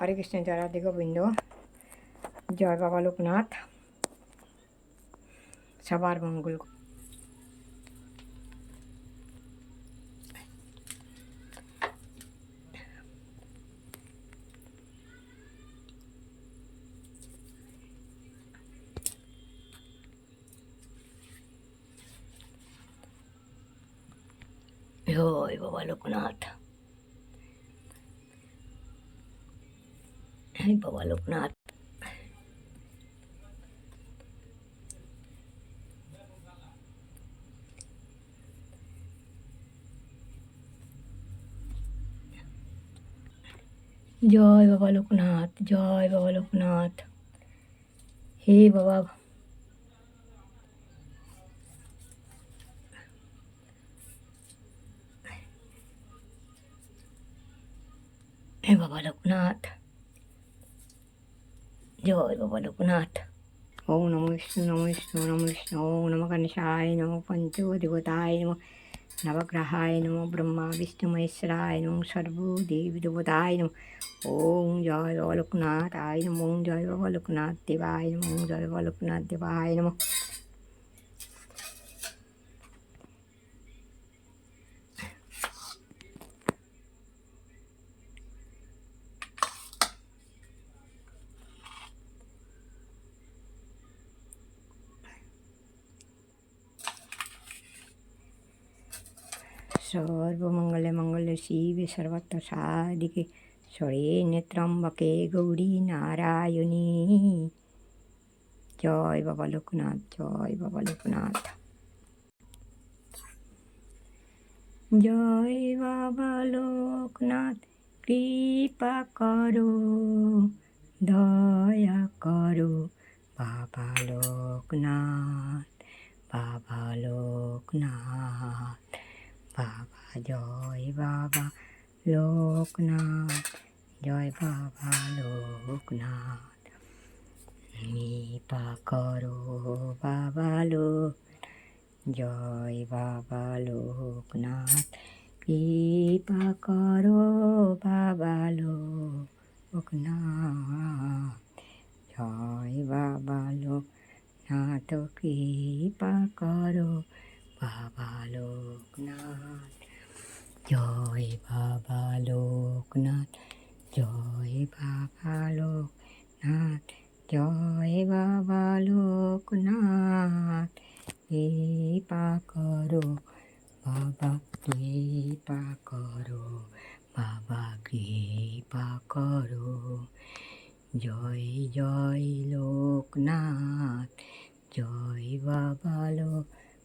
হরে কৃষ্ণ জয় রাধে গোবিন্দ জয় বাবা লোকনাথ সবার মঙ্গল করুন। জয় বাবা লোকনাথ হ্যাঁ বাবা লোকনাথ জয় বাবা লোকনাথ জয় বাবা লোকনাথ হে বাবা হে বাবা লোকনাথ জয় বাবা লোকনাথ ওম নমো বিষ্ণু নমো বিষ্ণু নমো বিষ্ণু ওম নমো গণেশায় নমো পঞ্চদেবতায় নমো নবগ্রহায় নমো ব্রহ্মা বিষ্ণু মহেশ্বরায় নমো সর্বদেবী দেবতায় নমো ওম জয় বাবা লোকনাথ আয় নমো জয় বাবা লোকনাথ দেবায় নমো জয় বাবা লোকনাথ দেবায় নমো সর্বমঙ্গলে মঙ্গলে শিবে সর্বত্র সাদিকে সরে নেত্রম্বকে গৌরী নারায়ণী। জয় বাবা লোকনাথ, জয় বাবা লোকনাথ। জয় বাবা লোকনাথ, কৃপা করো, দয়া করো বাবা লোকনাথ বাবা লোকনাথ। বাবা জয় বাবা লোকনাথ জয় বাবা লোকনাথ কৃপা করো বাবা লোক জয় বাবা লোকনাথ কৃপা করো বাবা লোকনাথ জয় বাবা লোকনাথ কৃপা করো বাবা লোকনাথ জয় বাবা লোকনাথ জয় বাবা লোকনাথ জয় বাবা লোকনাথ কৃপা করো বাবা কৃপা করো বাবা কৃপা করো জয় জয় লোকনাথ জয় বাবা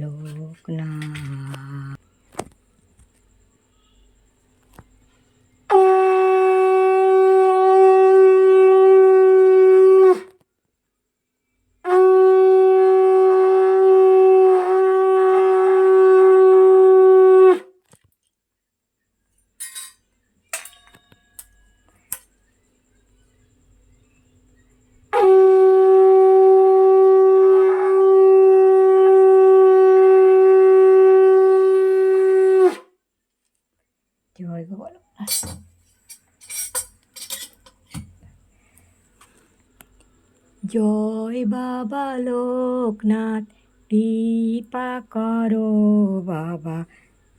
लोकनाथ। বাবা লোকনাথ জয় বাবা লোকনাথ, কৃপা করো বাবা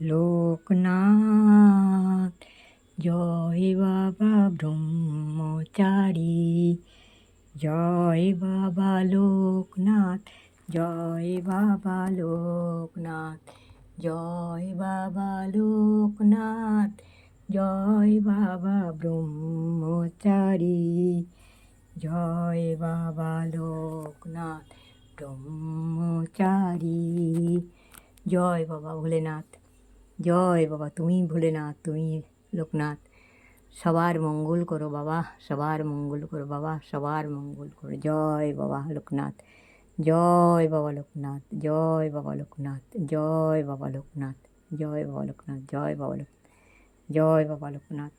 লোকনাথ। জয় বাবা ব্রহ্মচারী, জয় বাবা লোকনাথ, জয় বাবা লোকনাথ, জয় বাবা লোকনাথ। জয় বাবা ব্রহ্মচারী জয় বাবা লোকনাথ ব্রহ্মচারী জয় বাবা ভোলেনাথ জয় বাবা তুমি ভোলেনাথ তুমি লোকনাথ সবার মঙ্গল করো বাবা সবার মঙ্গল করো বাবা সবার মঙ্গল করো জয় বাবা লোকনাথ জয় বাবা লোকনাথ জয় বাবা লোকনাথ জয় বাবা লোকনাথ জয় বাবা লোকনাথ জয় বাবা লোক জয় বাবা লোকনাথ